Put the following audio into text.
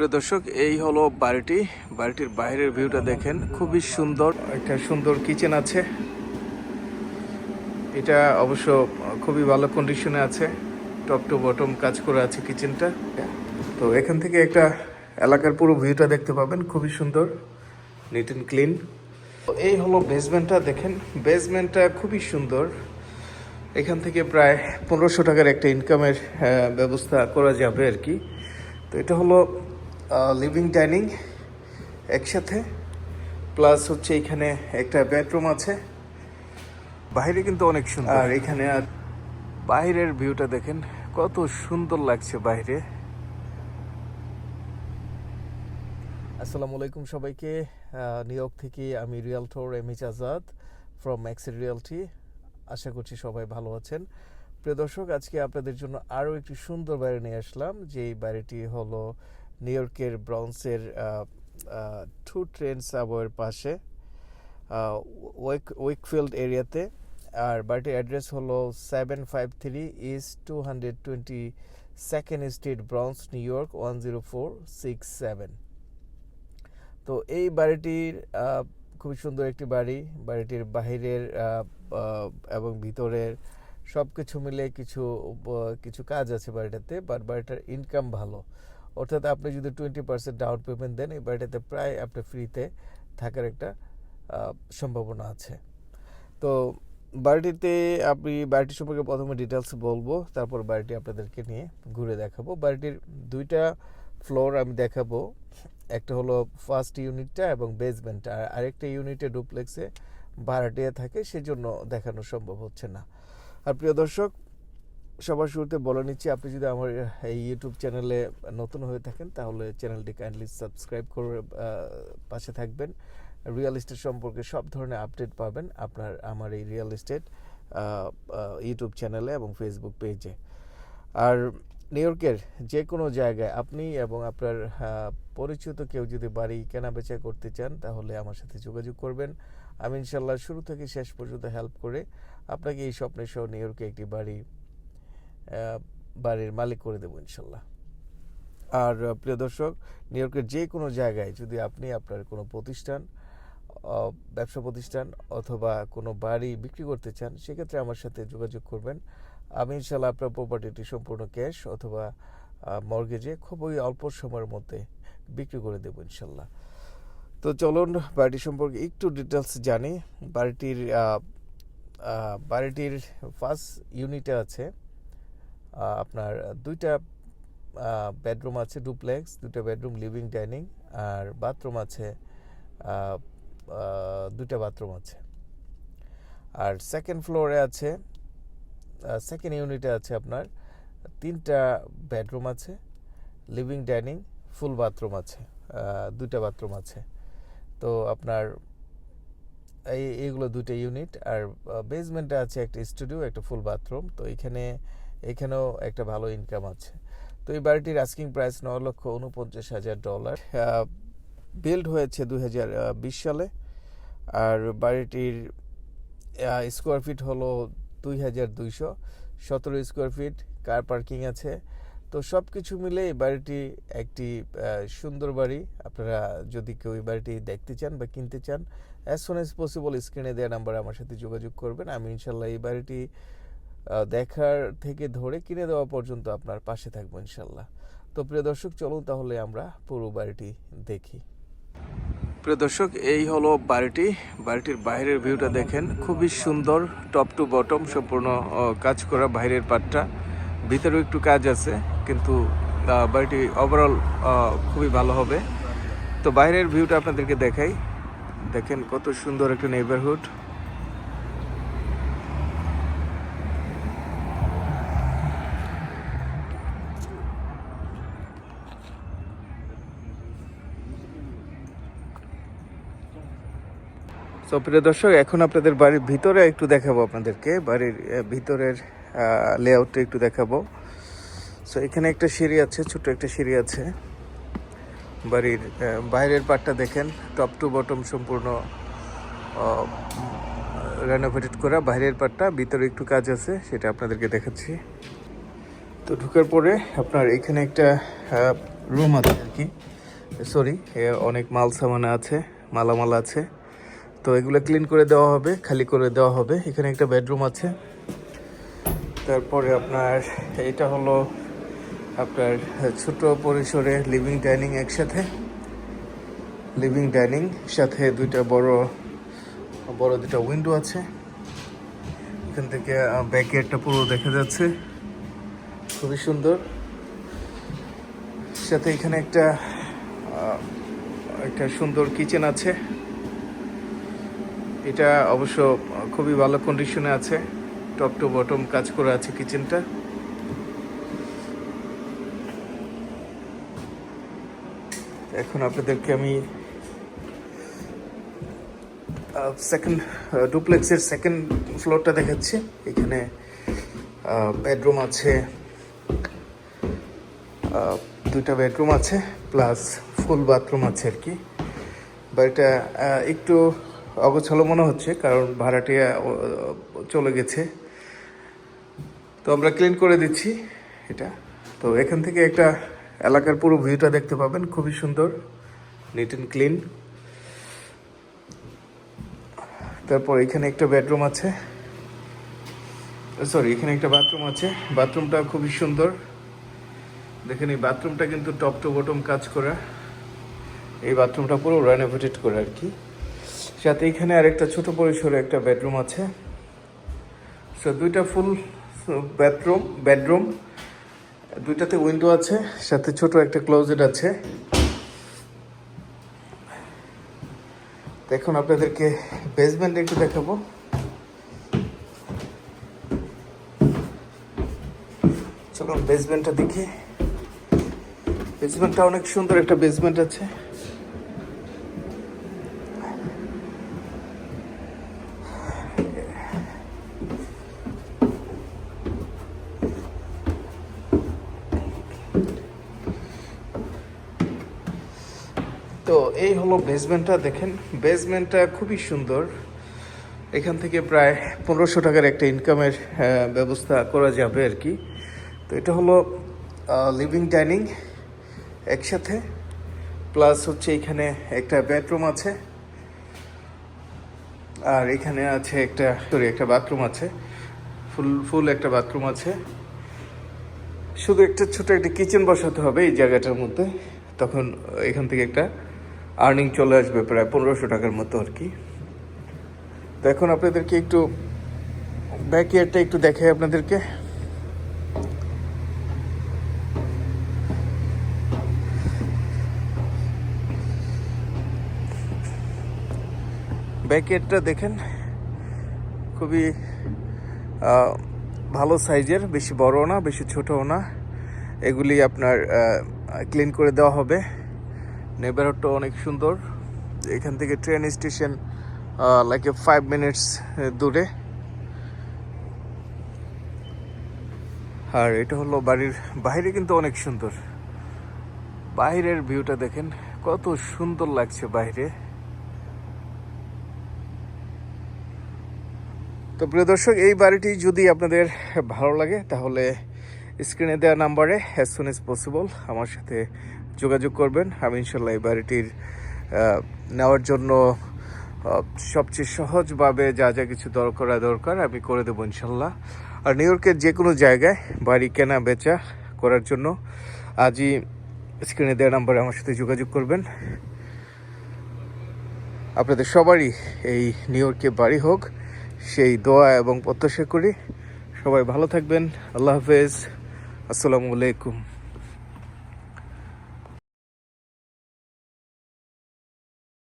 প্রিয় দর্শক, এই হলো বাড়িটি। বাড়িটির বাইরের ভিউটা দেখেন, খুবই সুন্দর। একটা সুন্দর কিচেন আছে। এটা অবশ্য খুবই ভালো কন্ডিশনে আছে। টপ টু বটম কাজ করে আছে কিচেনটা তো এখান থেকে একটা এলাকার পুরো ভিউটা দেখতে পাবেন, খুবই সুন্দর নিট অ্যান্ড ক্লিন এই হলো বেসমেন্টটা দেখেন। বেসমেন্টটা খুবই সুন্দর। এখান থেকে প্রায় পনেরোশো টাকার একটা ইনকামের ব্যবস্থা করা যাবে আর কি। তো এটা হলো লিভিং ডাইনিং একসাথে প্লাস হচ্ছে এখানে একটা বেডরুম আছে। বাইরে কিন্তু অনেক সুন্দর। আর এখানে আর বাইরের ভিউটা দেখেন কত সুন্দর লাগছে বাইরে। আসসালামু আলাইকুম সবাইকে। নিউ ইয়র্ক থেকে আমি real realtor M H Azad from Maxi Realty আশা করছি সবাই ভালো আছেন। প্রিয় দর্শক আজকে আপনাদের জন্য আরও একটি সুন্দর বাড়ি নিয়ে আসলাম যে এই বাড়িটি হলো নিউ ইয়র্কের ব্রন্সের টু ট্রেন সাবওয়ের পাশে ওয়েক ওয়েকফিল্ড এরিয়াতে আর বাড়িটির অ্যাড্রেস হলো seven five three east two hundred twenty second street Bronx New York one zero four six seven তো এই বাড়িটির খুবই সুন্দর একটি বাড়ি। বাড়িটির বাহিরের এবং ভিতরের সব কিছু মিলে কিছু কিছু কাজ আছে বাড়িটাতে বাট বাড়িটার ইনকাম ভালো। অর্থাৎ আপনি যদি টোয়েন্টি পার্সেন্ট ডাউন পেমেন্ট দেন, এই বাড়িটাতে প্রায় আপনি ফ্রিতে থাকার একটা সম্ভাবনা আছে। তো বাড়িটিতে আপনি, বাড়িটি সম্পর্কে প্রথমে ডিটেলস বলব, তারপর বাড়িটি আপনাদেরকে নিয়ে ঘুরে দেখাবো। বাড়িটির দুইটা ফ্লোর আমি দেখাবো। একটা হলো ফার্স্ট ইউনিটটা এবং বেসমেন্টটা আর আরেকটা ইউনিটে ডুপ্লেক্সে ভাড়াটিয়া থাকে, সেজন্য দেখানো সম্ভব হচ্ছে না। আর প্রিয় দর্শক সবার শুরুতে বলে নিচ্ছি, আপনি যদি আমার এই ইউটিউব চ্যানেলে নতুন হয়ে থাকেন, তাহলে চ্যানেলটি কাইন্ডলি সাবস্ক্রাইব করে পাশে থাকবেন। রিয়েল এস্টেট সম্পর্কে সব ধরনের আপডেট পাবেন আপনার, আমার এই রিয়েল এস্টেট ইউটিউব চ্যানেলে এবং ফেসবুক পেজে আর নিউ ইয়র্কের যে কোনো জায়গায় আপনি এবং আপনার পরিচিত কেউ যদি বাড়ি কেনা বেচা করতে চান, তাহলে আমার সাথে যোগাযোগ করবেন। আমি ইনশাল্লাহ শুরু থেকে শেষ পর্যন্ত হেল্প করে আপনাকে এই স্বপ্নের সহ নিউ ইয়র্কে একটি বাড়ি বাড়ির মালিক করে দেবো ইনশাল্লাহ। আর প্রিয় দর্শক, নিউ ইয়র্কের যে কোনো জায়গায় যদি আপনি আপনার কোনো প্রতিষ্ঠান ব্যবসা প্রতিষ্ঠান অথবা কোনো বাড়ি বিক্রি করতে চান, সেক্ষেত্রে আমার সাথে যোগাযোগ করবেন। আমি ইনশাল্লাহ আপনার প্রপার্টিটি সম্পূর্ণ ক্যাশ অথবা মর্গেজে খুবই অল্প সময়ের মধ্যে বিক্রি করে দেবো ইনশাল্লাহ। তো চলুন বাড়িটি সম্পর্কে একটু ডিটেলস জানি। বাড়িটির বাড়িটির ফার্স্ট ইউনিটে আছে। আপনার দুইটা বেডরুম আছে ডুপ্লেক্স দুইটা বেডরুম লিভিং ডাইনিং আর বাথরুম আছে দুইটা বাথরুম আছে। আর সেকেন্ড ফ্লোরে আছে সেকেন্ড ইউনিটে আছে আপনার তিনটা বেডরুম আছে লিভিং ডাইনিং ফুল বাথরুম আছে দুইটা বাথরুম আছে। তো আপনার এই, এইগুলো দুইটা ইউনিট আর বেসমেন্টে আছে একটা স্টুডিও একটা ফুল বাথরুম তো এখানে এখানেও একটা ভালো ইনকাম আছে। তো এই বাড়িটির আস্কিং প্রাইস ন লক্ষ উনপঞ্চাশ হাজার ডলার বিল্ড হয়েছে দু হাজার বিশ সালে। আর বাড়িটির স্কোয়ার ফিট হলো দুই হাজার দুইশো। সতেরো স্কোয়ার ফিট কার পার্কিং আছে। তো সব কিছু মিলে এই বাড়িটি একটি সুন্দর বাড়ি। আপনারা যদি কেউ এই বাড়িটি দেখতে চান বা কিনতে চান অ্যাজ সোন অ্যাজ পসিবল স্ক্রিনে দেওয়া নাম্বারে আমার সাথে যোগাযোগ করবেন। আমি ইনশাল্লাহ এই বাড়িটি দেখার থেকে ধরে কিনে দেওয়া পর্যন্ত আপনার পাশে থাকব ইনশাল্লাহ। তো প্রিয় দর্শক, চলুন তাহলে আমরা পুরো বাড়িটি দেখি। প্রিয় দর্শক, এই হলো বাড়িটি। বাড়িটির বাইরের ভিউটা দেখেন। খুবই সুন্দর টপ টু বটম সম্পূর্ণ কাজ করা বাইরের পাটটা। ভিতরেও একটু কাজ আছে, কিন্তু বাড়িটি ওভারঅল খুবই ভালো হবে। তো বাইরের ভিউটা আপনাদেরকে দেখাই। দেখেন কত সুন্দর একটা নেইবারহুড তো প্রিয় দর্শক, এখন আপনাদের বাড়ির ভিতরে একটু দেখাবো আপনাদেরকে। বাড়ির ভিতরের লেআউটটা একটু দেখাবো। সো এখানে একটা সিঁড়ি আছে ছোট একটা সিঁড়ি আছে। বাড়ির বাইরের পার্টটা দেখেন টপ টু বটম সম্পূর্ণ রেনোভেটেড করা। বাইরের পার্টটা ভিতরে একটু কাজ আছে, সেটা আপনাদেরকে দেখাচ্ছি। তো, ঢুকার পরে আপনার এখানে একটা রুম আছে আর কি। সরি অনেক মাল সামান আছে, মালামাল আছে। তো এগুলো ক্লিন করে দেওয়া হবে, খালি করে দেওয়া হবে। এখানে একটা বেডরুম আছে। তারপরে আপনার এটা হলো আপনার ছোট পরিসরে লিভিং ডাইনিং একসাথে। লিভিং ডাইনিং সাথে দুইটা বড় বড় দুটা উইন্ডো আছে। এখান থেকে ব্যাকয়ার্ডটা পুরো দেখা যাচ্ছে। খুবই সুন্দর। সাথে এখানে একটা একটা সুন্দর কিচেন আছে। এটা অবশ্য খুবই ভালো কন্ডিশনে আছে। টপ টু বটম কাজ করে আছে কিচেনটা এখন আপনাদেরকে আমি সেকেন্ড ডুপ্লেক্সের সেকেন্ড ফ্লোরটা দেখাচ্ছি। এখানে বেডরুম আছে। দুইটা বেডরুম আছে প্লাস ফুল বাথরুম আছে আর কি। আহ, একটু অগোছালো মনে হচ্ছে, কারণ ভাড়াটিয়া চলে গেছে। তো আমরা ক্লিন করে দিচ্ছি এটা। তো এখান থেকে একটা এলাকার পুরো ভিউটা দেখতে পাবেন, খুবই সুন্দর নিট অ্যান্ড ক্লিন তারপর এখানে একটা বেডরুম আছে। সরি এখানে একটা বাথরুম আছে। বাথরুমটা খুবই সুন্দর। দেখেন, এই বাথরুমটা কিন্তু টপ টু বটম কাজ করা। এই বাথরুমটা পুরো রেনোভেটেড করে আর কি। সাথে এখানে আরেকটা ছোট পরিসরে একটা বেডরুম আছে। সো দুইটা ফুল বেডরুম বেডরুম দুইটাতে উইন্ডো আছে, সাথে ছোট একটা ক্লোজেট আছে। এখন আপনাদেরকে বেসমেন্ট একটু দেখাবো। চলো বেসমেন্টটা দেখি। বেসমেন্টটা অনেক সুন্দর একটা বেসমেন্ট আছে। তো এই হলো বেসমেন্টটা দেখেন। বেসমেন্টটা খুবই সুন্দর। এখান থেকে প্রায় পনেরোশো টাকার একটা ইনকামের ব্যবস্থা করা যাবে আর কি। তো এটা হলো লিভিং ডাইনিং একসাথে। প্লাস হচ্ছে এখানে একটা বেডরুম আছে। আর এখানে আছে একটা সরি একটা বাথরুম আছে। ফুল ফুল একটা বাথরুম আছে। শুধু একটা ছোট একটা কিচেন বসাতে হবে এই জায়গাটার মধ্যে। তখন এখান থেকে একটা আর্নিং চলে আসবে প্রায় পনেরোশো টাকার মতো আর কি। তো এখন আপনাদেরকে একটু ব্যাক ইয়ারটা একটু দেখাই আপনাদেরকে। ব্যাক ইয়ারটা দেখেন, খুবই ভালো সাইজের বেশি বড়ও না, বেশি ছোটও না। এগুলি আপনার ক্লিন করে দেওয়া হবে। নেবারহুডটা অনেক সুন্দর। এখান থেকে train station like a five minutes দূরে। আর এটা হলো বাড়ির বাইরে কিন্তু অনেক সুন্দর। বাইরের ভিউটা দেখেন, কত সুন্দর লাগছে বাইরে। তো প্রিয় দর্শক, এই বাড়িটি যদি আপনাদের ভালো লাগে, তাহলে স্ক্রিনে দেওয়া নাম্বারে অ্যাজ সুন এজ পসিবল আমার সাথে যোগাযোগ করবেন। আমি ইনশাল্লাহ এই বাড়িটির নেওয়ার জন্য সবচেয়ে সহজভাবে যা যা কিছু দরকার দরকার আমি করে দেবো ইনশাল্লাহ আর নিউ ইয়র্কের যে কোনো জায়গায় বাড়ি কেনা, বেচা করার জন্য আজই স্ক্রিনে দেওয়া নাম্বারে আমার সাথে যোগাযোগ করবেন। আপনাদের সবারই এই নিউ ইয়র্কে বাড়ি হোক, সেই দোয়া এবং প্রত্যাশা করি। সবাই ভালো থাকবেন। আল্লাহ হাফেজ। আসসালামু আলাইকুম।